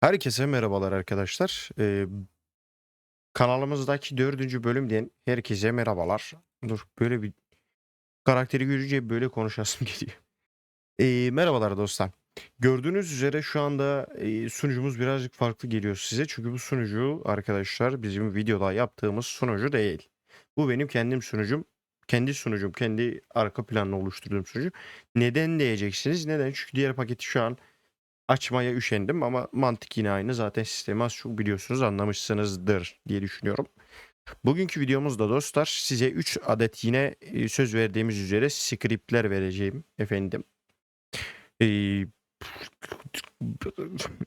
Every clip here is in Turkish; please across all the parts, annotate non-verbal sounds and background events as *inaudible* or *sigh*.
Herkese merhabalar arkadaşlar. Eee, kanalımızdaki dördüncü bölümden herkese merhabalar. Dur böyle bir karakteri görünce böyle konuşasım *laughs* geliyor. Eee, merhabalar dostlar. Gördüğünüz üzere şu anda eee, sunucumuz birazcık farklı geliyor size. Çünkü bu sunucu arkadaşlar bizim videoda yaptığımız sunucu değil. Bu benim kendim sunucum. Kendi sunucum, kendi arka planını oluşturduğum sunucu. Neden diyeceksiniz? Neden? Çünkü diğer paketi şu an açmaya üşendim ama mantık yine aynı. Zaten sistemi az çok biliyorsunuz, anlamışsınızdır diye düşünüyorum. Bugünkü videomuzda dostlar size 3 adet yine e, söz verdiğimiz üzere scriptler vereceğim efendim. Ee,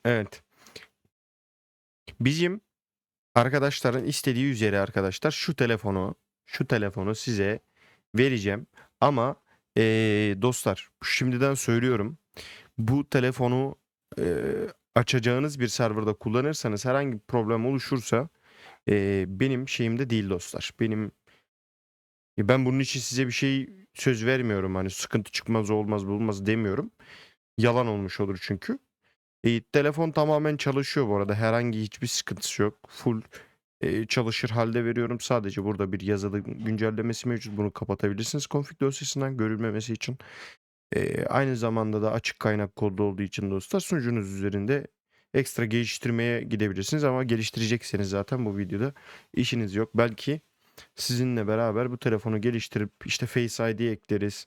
evet. Bizim arkadaşların istediği üzere arkadaşlar şu telefonu şu telefonu size vereceğim. Ama ee, dostlar şimdiden söylüyorum. Bu telefonu eee, açacağınız bir serverda kullanırsanız herhangi bir problem oluşursa eee, benim şeyimde değil dostlar. Benim ben bunun için size bir şey söz vermiyorum. Hani sıkıntı çıkmaz olmaz bulmaz demiyorum. Yalan olmuş olur çünkü. E, telefon tamamen çalışıyor bu arada. Herhangi hiçbir sıkıntısı yok. Full e, çalışır halde veriyorum. Sadece burada bir yazılı güncellemesi mevcut. Bunu kapatabilirsiniz config dosyasından görülmemesi için. Eee, aynı zamanda da açık kaynak kodlu olduğu için dostlar sunucunuz üzerinde ekstra geliştirmeye gidebilirsiniz ama geliştirecekseniz zaten bu videoda işiniz yok. Belki sizinle beraber bu telefonu geliştirip işte Face ID ekleriz.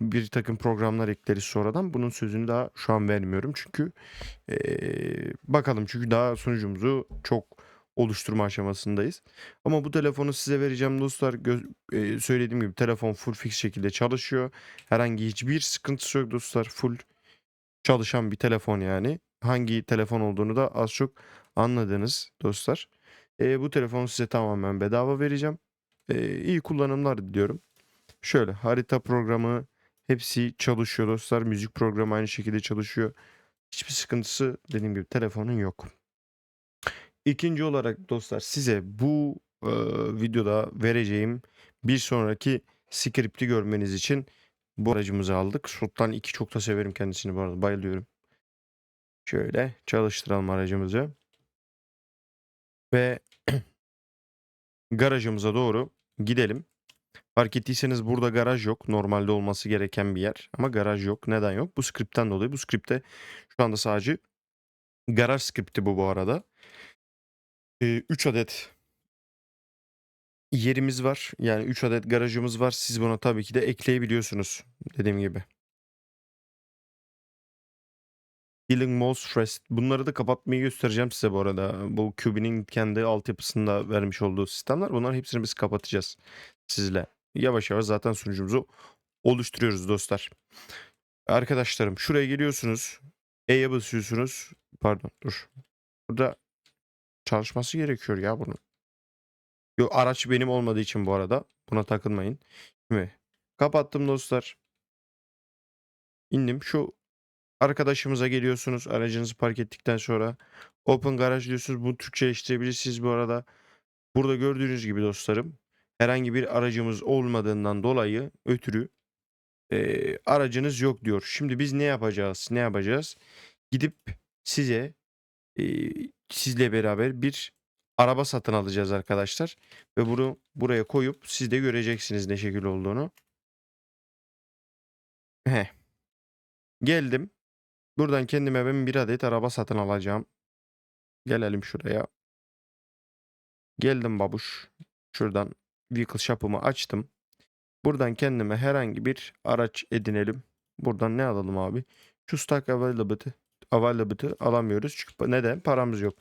Bir takım programlar ekleriz sonradan. Bunun sözünü daha şu an vermiyorum. Çünkü eee, bakalım çünkü daha sunucumuzu çok oluşturma aşamasındayız. Ama bu telefonu size vereceğim dostlar. Eee, söylediğim gibi telefon full fix şekilde çalışıyor. Herhangi hiçbir sıkıntısı yok dostlar. Full çalışan bir telefon yani. Hangi telefon olduğunu da az çok anladınız dostlar. Eee, bu telefonu size tamamen bedava vereceğim. Eee, iyi kullanımlar diliyorum. Şöyle harita programı hepsi çalışıyor dostlar. Müzik programı aynı şekilde çalışıyor. Hiçbir sıkıntısı dediğim gibi telefonun yok. İkinci olarak dostlar size bu eee, videoda vereceğim bir sonraki script'i görmeniz için bu aracımızı aldık. Sultan 2 çok da severim kendisini bu arada bayılıyorum. Şöyle çalıştıralım aracımızı. Ve *clears throat* garajımıza doğru gidelim. Fark ettiyseniz burada garaj yok. Normalde olması gereken bir yer. Ama garaj yok. Neden yok? Bu script'ten dolayı. Bu script'te şu anda sadece garaj script'i bu bu arada. 3 adet yerimiz var. Yani 3 adet garajımız var. Siz buna tabii ki de ekleyebiliyorsunuz. Dediğim gibi. Healing Mouse Rest. Bunları da kapatmayı göstereceğim size bu arada. Bu QB'nin kendi altyapısında vermiş olduğu sistemler. Bunların hepsini biz kapatacağız sizle. Yavaş yavaş zaten sunucumuzu oluşturuyoruz dostlar. Arkadaşlarım şuraya geliyorsunuz. E'ye basıyorsunuz. Pardon dur. Burada çalışması gerekiyor ya bunun. Yo, araç benim olmadığı için bu arada. Buna takılmayın. Şimdi kapattım dostlar. İndim. Şu arkadaşımıza geliyorsunuz. Aracınızı park ettikten sonra Open Garage diyorsunuz. Bunu Türkçeleştirebilirsiniz bu arada. Burada gördüğünüz gibi dostlarım herhangi bir aracımız olmadığından dolayı ötürü eee, aracınız yok diyor. Şimdi biz ne yapacağız? Ne yapacağız? Gidip size eee, sizle beraber bir araba satın alacağız arkadaşlar. Ve bunu buraya koyup siz de göreceksiniz ne şekil olduğunu. Heh. Geldim. Buradan kendime ben bir adet araba satın alacağım. Gelelim şuraya. Geldim babuş. Şuradan vehicle shop'ımı açtım. Buradan kendime herhangi bir araç edinelim. Buradan ne alalım abi? Şu stock availability, availability alamıyoruz. Çünkü neden? Paramız yok.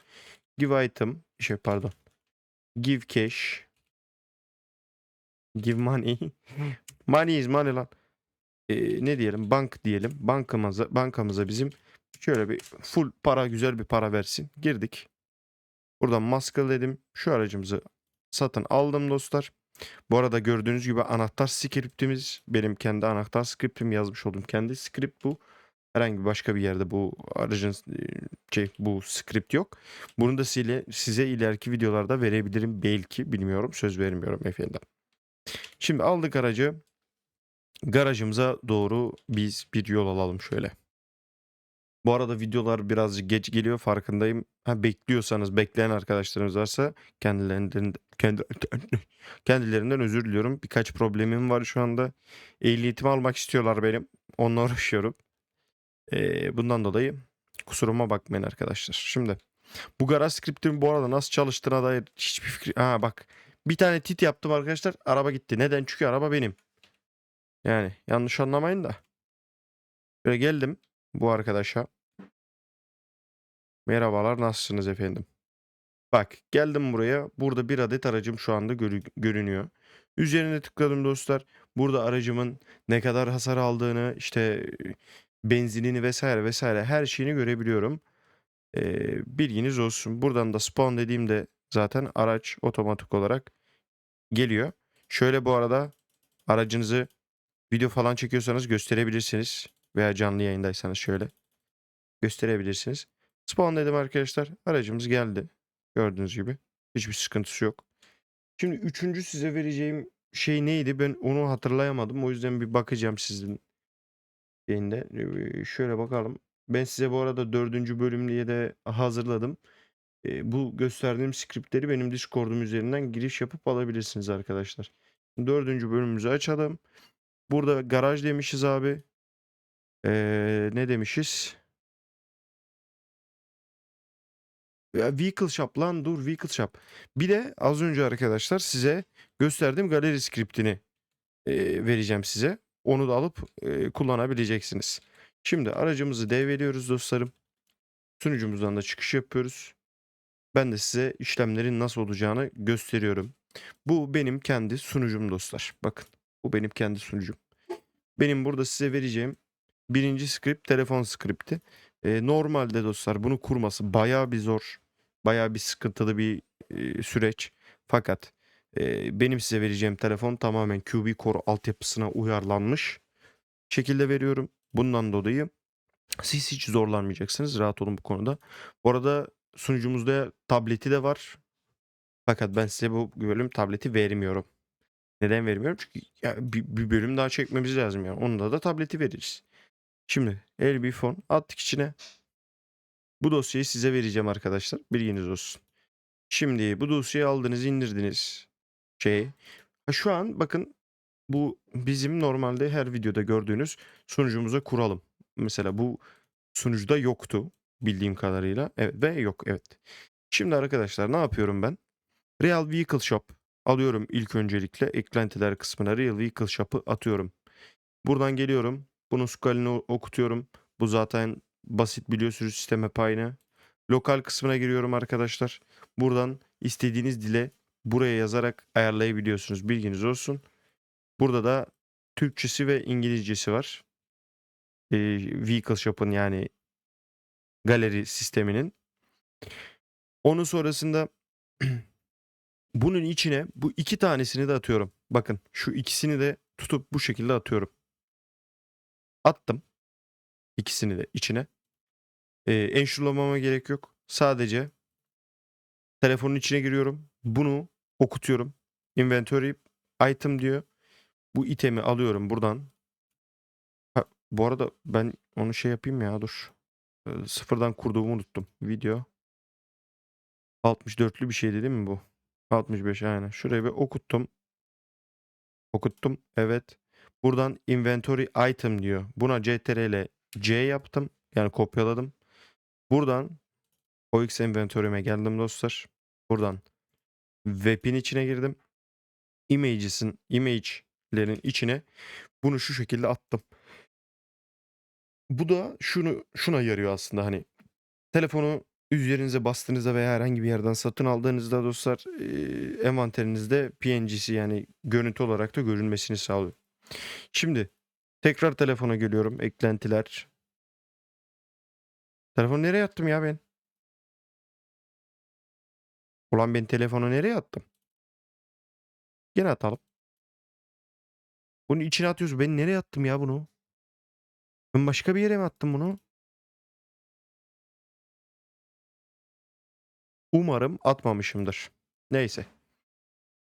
Give item, şey pardon. Give cash. Give money. *laughs* money is money lan. Ee, ne diyelim? Bank diyelim. Bankamıza, bankamıza bizim şöyle bir full para, güzel bir para versin. Girdik. Buradan maskeledim. Şu aracımızı satın aldım dostlar. Bu arada gördüğünüz gibi anahtar scriptimiz benim kendi anahtar scriptim yazmış olduğum kendi script bu. Herhangi başka bir yerde bu aracın şey bu script yok. Bunu da size, size ileriki videolarda verebilirim belki bilmiyorum söz vermiyorum efendim. Şimdi aldık aracı garajımıza doğru biz bir yol alalım şöyle. Bu arada videolar birazcık geç geliyor farkındayım. Ha, bekliyorsanız bekleyen arkadaşlarımız varsa kendilerinden kendi, *laughs* kendilerinden özür diliyorum. Birkaç problemim var şu anda. Ehliyetimi almak istiyorlar benim. Onunla uğraşıyorum. Ee, bundan dolayı kusuruma bakmayın arkadaşlar. Şimdi bu garaj script'in bu arada nasıl çalıştığına dair hiçbir fikri... Ha bak bir tane tit yaptım arkadaşlar. Araba gitti. Neden? Çünkü araba benim. Yani yanlış anlamayın da. Böyle geldim bu arkadaşa. Merhabalar nasılsınız efendim? Bak geldim buraya. Burada bir adet aracım şu anda görü- görünüyor. Üzerine tıkladım dostlar. Burada aracımın ne kadar hasar aldığını, işte e, benzinini vesaire vesaire her şeyini görebiliyorum. Ee, bilginiz olsun. Buradan da spawn dediğimde zaten araç otomatik olarak geliyor. Şöyle bu arada aracınızı video falan çekiyorsanız gösterebilirsiniz. Veya canlı yayındaysanız şöyle gösterebilirsiniz. Spawn dedim arkadaşlar. Aracımız geldi. Gördüğünüz gibi. Hiçbir sıkıntısı yok. Şimdi üçüncü size vereceğim şey neydi? Ben onu hatırlayamadım. O yüzden bir bakacağım sizin şeyinde. Şöyle bakalım. Ben size bu arada dördüncü bölüm diye de hazırladım. Bu gösterdiğim skriptleri benim Discord'um üzerinden giriş yapıp alabilirsiniz arkadaşlar. Dördüncü bölümümüzü açalım. Burada garaj demişiz abi. Ee, ne demişiz? Ya Vehicle Shop lan dur Vehicle Shop. Bir de az önce arkadaşlar size gösterdiğim galeri skriptini e, vereceğim size. Onu da alıp e, kullanabileceksiniz. Şimdi aracımızı devrediyoruz dostlarım. Sunucumuzdan da çıkış yapıyoruz. Ben de size işlemlerin nasıl olacağını gösteriyorum. Bu benim kendi sunucum dostlar. Bakın bu benim kendi sunucum. Benim burada size vereceğim birinci script telefon skripti. Ee, normalde dostlar bunu kurması bayağı bir zor. Bayağı bir sıkıntılı bir e, süreç. Fakat e, benim size vereceğim telefon tamamen QB Core altyapısına uyarlanmış şekilde veriyorum. Bundan dolayı siz hiç zorlanmayacaksınız. Rahat olun bu konuda. Bu arada sunucumuzda tableti de var. Fakat ben size bu bölüm tableti vermiyorum. Neden vermiyorum? Çünkü ya bir, bir bölüm daha çekmemiz lazım yani. Onda da tableti veririz. Şimdi bir fon attık içine. Bu dosyayı size vereceğim arkadaşlar. Bilginiz olsun. Şimdi bu dosyayı aldınız indirdiniz. Şey. Şu an bakın bu bizim normalde her videoda gördüğünüz sunucumuza kuralım. Mesela bu sunucuda yoktu bildiğim kadarıyla. Evet ve yok evet. Şimdi arkadaşlar ne yapıyorum ben? Real Vehicle Shop alıyorum ilk öncelikle eklentiler kısmına Real Vehicle Shop'ı atıyorum. Buradan geliyorum. Bunun skalini okutuyorum. Bu zaten basit biliyorsunuz sistem hep aynı. Lokal kısmına giriyorum arkadaşlar. Buradan istediğiniz dile buraya yazarak ayarlayabiliyorsunuz. Bilginiz olsun. Burada da Türkçesi ve İngilizcesi var. Ee, Vehicle Shop'ın yani galeri sisteminin. Onun sonrasında *clears throat* bunun içine bu iki tanesini de atıyorum. Bakın şu ikisini de tutup bu şekilde atıyorum. Attım. İkisini de içine. Ee, enşurlamama gerek yok. Sadece telefonun içine giriyorum. Bunu okutuyorum. Inventory item diyor. Bu itemi alıyorum buradan. Ha, bu arada ben onu şey yapayım ya dur. Ee, sıfırdan kurduğumu unuttum. Video. 64'lü bir şey değil mi bu? 65 aynen. Şuraya bir okuttum. Okuttum. Evet. Buradan inventory item diyor. Buna ctrl C yaptım. Yani kopyaladım. Buradan OX inventory'me geldim dostlar. Buradan web'in içine girdim. Images'in image'lerin içine bunu şu şekilde attım. Bu da şunu şuna yarıyor aslında hani telefonu üzerinize bastığınızda veya herhangi bir yerden satın aldığınızda dostlar eee, envanterinizde PNG'si yani görüntü olarak da görünmesini sağlıyor. Şimdi tekrar telefona geliyorum. Eklentiler. Telefonu nereye attım ya ben? Ulan ben telefonu nereye attım? Gene atalım. Bunun içine atıyoruz. Ben nereye attım ya bunu? Ben başka bir yere mi attım bunu? Umarım atmamışımdır. Neyse.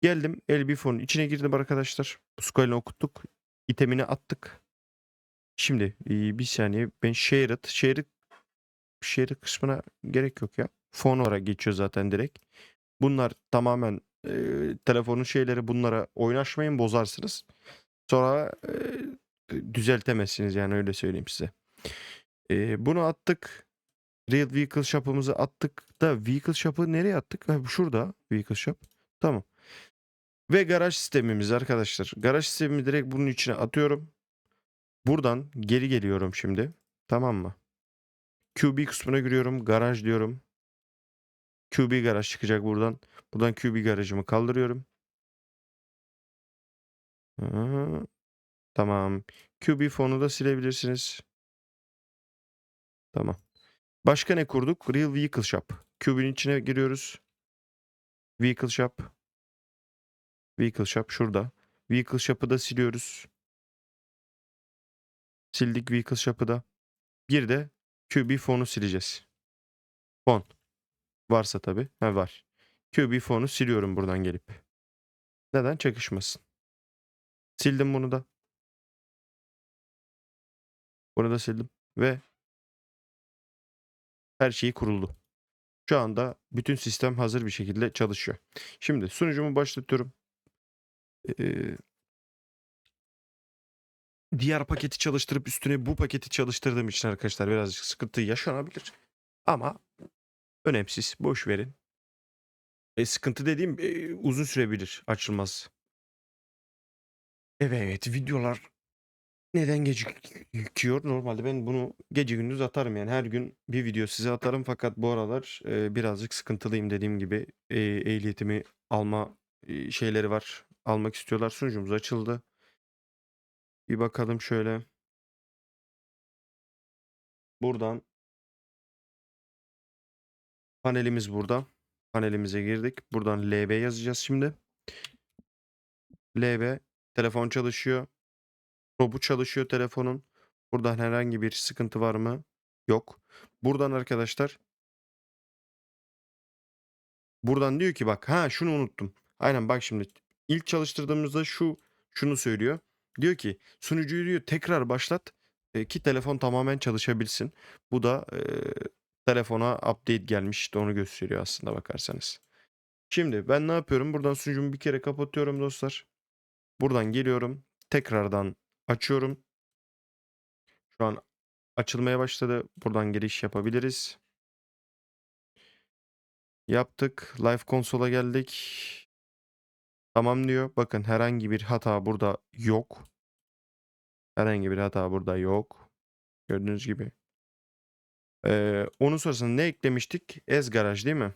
Geldim Elbifon'un içine girdim arkadaşlar. Skalini okuttuk. itemini attık. Şimdi bir saniye ben share it. Share it şehir kısmına gerek yok ya. Fon olarak geçiyor zaten direkt. Bunlar tamamen e, telefonun şeyleri bunlara oynaşmayın bozarsınız. Sonra e, düzeltemezsiniz yani öyle söyleyeyim size. E, bunu attık. Real Vehicle Shop'ımızı attık da Vehicle Shop'ı nereye attık? Ha, şurada Vehicle Shop. Tamam. Ve garaj sistemimiz arkadaşlar. Garaj sistemimi direkt bunun içine atıyorum. Buradan geri geliyorum şimdi. Tamam mı? QB kısmına giriyorum. Garaj diyorum. QB garaj çıkacak buradan. Buradan QB garajımı kaldırıyorum. Tamam. QB fonu da silebilirsiniz. Tamam. Başka ne kurduk? Real Vehicle Shop. QB'nin içine giriyoruz. Vehicle Shop. Vehicle Shop şurada. Vehicle Shop'ı da siliyoruz. Sildik Vehicle Shop'ı da. Bir de QB fonu sileceğiz. Fon. Varsa tabii. Ha var. QB fonu siliyorum buradan gelip. Neden? Çakışmasın. Sildim bunu da. Bunu da sildim. Ve her şeyi kuruldu. Şu anda bütün sistem hazır bir şekilde çalışıyor. Şimdi sunucumu başlatıyorum. Ee, diğer paketi çalıştırıp üstüne bu paketi çalıştırdığım için arkadaşlar birazcık sıkıntı yaşanabilir. Ama önemsiz. Boş verin. E, sıkıntı dediğim e, uzun sürebilir açılmaz. Evet videolar neden gecikiyor? Normalde ben bunu gece gündüz atarım yani her gün bir video size atarım fakat bu aralar e, birazcık sıkıntılıyım dediğim gibi e, ehliyetimi alma e, şeyleri var. Almak istiyorlar. Sunucumuz açıldı. Bir bakalım şöyle. Buradan panelimiz burada. Panelimize girdik. Buradan LB yazacağız şimdi. LB telefon çalışıyor. Robu çalışıyor telefonun. Buradan herhangi bir sıkıntı var mı? Yok. Buradan arkadaşlar buradan diyor ki bak ha şunu unuttum. Aynen bak şimdi ilk çalıştırdığımızda şu şunu söylüyor. Diyor ki sunucuyu diyor tekrar başlat e, ki telefon tamamen çalışabilsin. Bu da e, telefona update gelmiş işte onu gösteriyor aslında bakarsanız. Şimdi ben ne yapıyorum? Buradan sunucumu bir kere kapatıyorum dostlar. Buradan geliyorum. Tekrardan açıyorum. Şu an açılmaya başladı. Buradan giriş yapabiliriz. Yaptık. Live konsola geldik. Tamam diyor. Bakın herhangi bir hata burada yok. Herhangi bir hata burada yok. Gördüğünüz gibi. Ee, onun sonrasında ne eklemiştik? Ez garaj değil mi?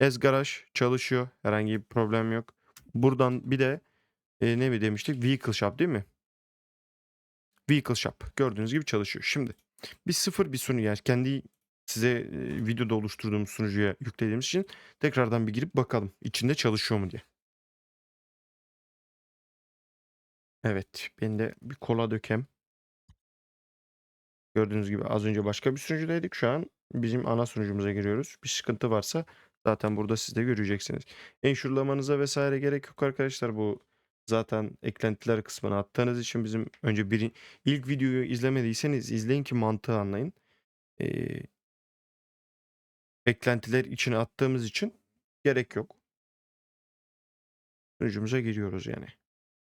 Ez garaj çalışıyor. Herhangi bir problem yok. Buradan bir de e, ne mi demiştik? Vehicle Shop değil mi? Vehicle Shop. Gördüğünüz gibi çalışıyor. Şimdi biz sıfır bir sunucu yani kendi size e, videoda oluşturduğumuz sunucuya yüklediğimiz için tekrardan bir girip bakalım içinde çalışıyor mu diye. Evet ben de bir kola dökem. Gördüğünüz gibi az önce başka bir sunucudaydık. Şu an bizim ana sunucumuza giriyoruz. Bir sıkıntı varsa zaten burada siz de göreceksiniz. Enşurlamanıza vesaire gerek yok arkadaşlar. Bu zaten eklentiler kısmına attığınız için bizim önce bir ilk videoyu izlemediyseniz izleyin ki mantığı anlayın. Ee, eklentiler içine attığımız için gerek yok. Sunucumuza giriyoruz yani.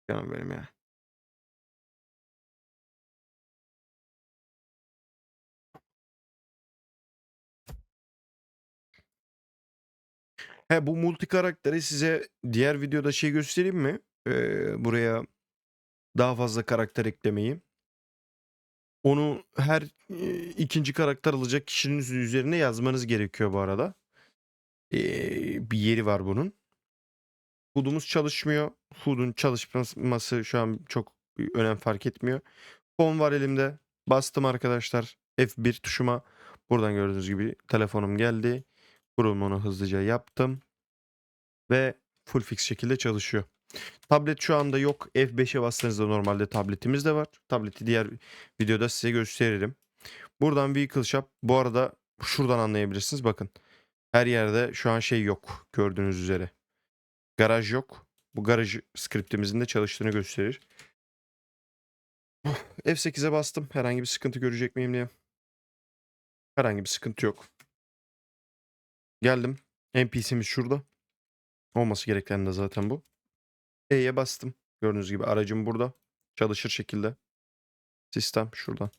Canım benim ya. He bu multi karakteri size diğer videoda şey göstereyim mi? Ee, buraya daha fazla karakter eklemeyi. Onu her e, ikinci karakter alacak kişinin üzerine yazmanız gerekiyor bu arada. Ee, bir yeri var bunun. HUD'umuz çalışmıyor. HUD'un çalışması şu an çok önem fark etmiyor. Fon var elimde. Bastım arkadaşlar. F1 tuşuma. Buradan gördüğünüz gibi telefonum geldi. Kurulumunu hızlıca yaptım. Ve full fix şekilde çalışıyor. Tablet şu anda yok. F5'e bastığınızda normalde tabletimiz de var. Tableti diğer videoda size gösteririm. Buradan Vehicle Shop. Bu arada şuradan anlayabilirsiniz. Bakın. Her yerde şu an şey yok. Gördüğünüz üzere. Garaj yok. Bu garaj skriptimizin de çalıştığını gösterir. F8'e bastım. Herhangi bir sıkıntı görecek miyim diye. Herhangi bir sıkıntı yok. Geldim. NPC'miz şurada. Olması gereken de zaten bu. E'ye bastım. Gördüğünüz gibi aracım burada. Çalışır şekilde. Sistem şuradan.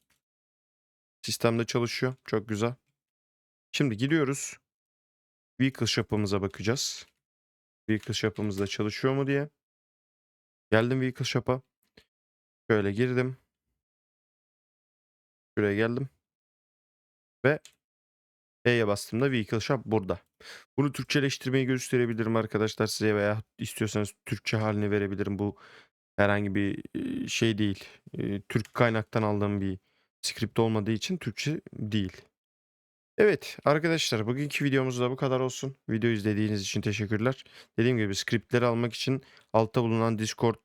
Sistemde çalışıyor. Çok güzel. Şimdi gidiyoruz. Vehicle Shop'ımıza bakacağız. Vehicle Shop'ımızda çalışıyor mu diye. Geldim Vehicle Shop'a. Şöyle girdim. Şuraya geldim. Ve E'ye bastığımda Vehicle Shop burada. Bunu Türkçeleştirmeyi gösterebilirim arkadaşlar size veya istiyorsanız Türkçe halini verebilirim. Bu herhangi bir şey değil. Türk kaynaktan aldığım bir script olmadığı için Türkçe değil. Evet arkadaşlar bugünkü videomuz da bu kadar olsun. Video izlediğiniz için teşekkürler. Dediğim gibi scriptleri almak için altta bulunan Discord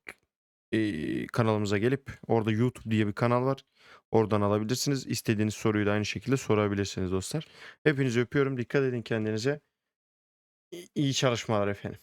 kanalımıza gelip orada YouTube diye bir kanal var. Oradan alabilirsiniz. İstediğiniz soruyu da aynı şekilde sorabilirsiniz dostlar. Hepinizi öpüyorum. Dikkat edin kendinize. İyi çalışmalar efendim.